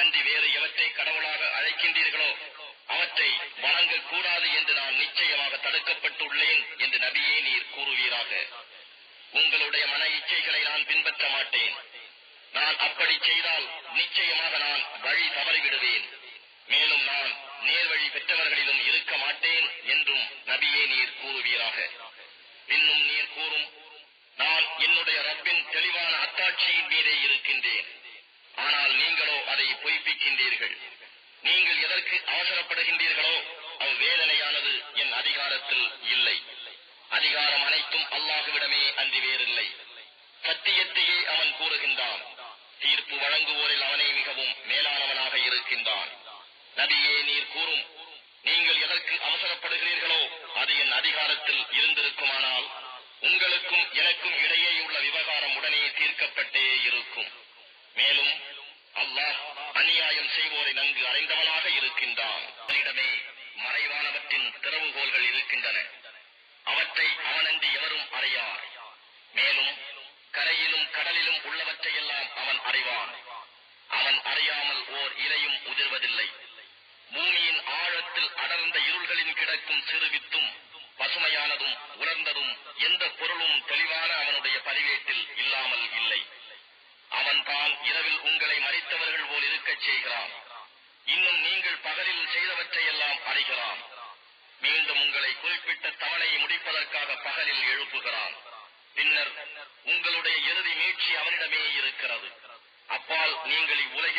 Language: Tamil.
அன்றி வேறு எவற்றை கடவுளாக அழைக்கின்றீர்களோ அவற்றை வணங்கக்கூடாது என்று நான் நிச்சயமாக தடுக்கப்பட்டுள்ளேன் என்று நபியே நீர் கூறுவீராக. உங்களுடைய மன இச்சைகளை நான் பின்பற்ற மாட்டேன். நான் அப்படி செய்தால் நிச்சயமாக நான் வழி தவறிவிடுவேன். மேலும் நான் நேர்வழி பெற்றவர்களிலும் இருக்க மாட்டேன் என்றும் நபியே நீர் கூறுவீராக. இன்னும் நீர் கூறும் நான் என்னுடைய ரப்பின் தெளிவான அத்தாட்சியின் மீதே இருக்கின்றேன். ஆனால் நீங்களோ அதை பொய்ப்பிக்கின்றீர்கள். நீங்கள் எதற்கு அவசரப்படுகின்றீர்களோ அவ்வேதனையானது என் அதிகாரத்தில் இல்லை. அதிகாரம் அனைத்தும் அல்லாஹுவிடமே அன்றி வேறில்லை. சத்தியத்தையே அவன் கூறுகின்றான். தீர்ப்பு வழங்குவோரில் அவனே மிகவும் மேலானவனாக இருக்கின்றான். நபியே நீர் கூறும் நீங்கள் எதற்கு அவசரப்படுகிறீர்களோ அது என் அதிகாரத்தில் இருந்திருக்குமானால் உங்களுக்கும் எனக்கும் இடையேயுள்ள விவகாரம் உடனே தீர்க்கப்பட்டே இருக்கும். மேலும் அல்லாஹ் அநியாயம் செய்வோரை நன்கு அறிந்தவனாக இருக்கின்றான். அவனிடமே மறைவானவற்றின் திறவுகோல்கள் இருக்கின்றன. அவற்றை அவனன்றி எவரும் அறியார். மேலும் கரையிலும் கடலிலும் உள்ளவற்றையெல்லாம் அவன் அறிவான். அவன் அறியாமல் ஓர் இலையும் உதிர்வதில்லை. பூமியின் ஆழத்தில் அடர்ந்த இருள்களின் கிடக்கும் சிறு வித்தும் பசுமையானதும் உலர்ந்ததும் எந்த பொருளும் தெளிவு மறித்தவர்கள் செய்கிறான். இன்னும் நீங்கள் பகலில் செய்தவற்றையெல்லாம் அறிகிறான். மீண்டும் உங்களை குறிப்பிட்ட தவணையை முடிப்பதற்காக பகலில் எழுப்புகிறான். பின்னர் உங்களுடைய இறுதி மீட்சி அவனிடமே இருக்கிறது. அப்பால் நீங்கள் இவ்வுலகில்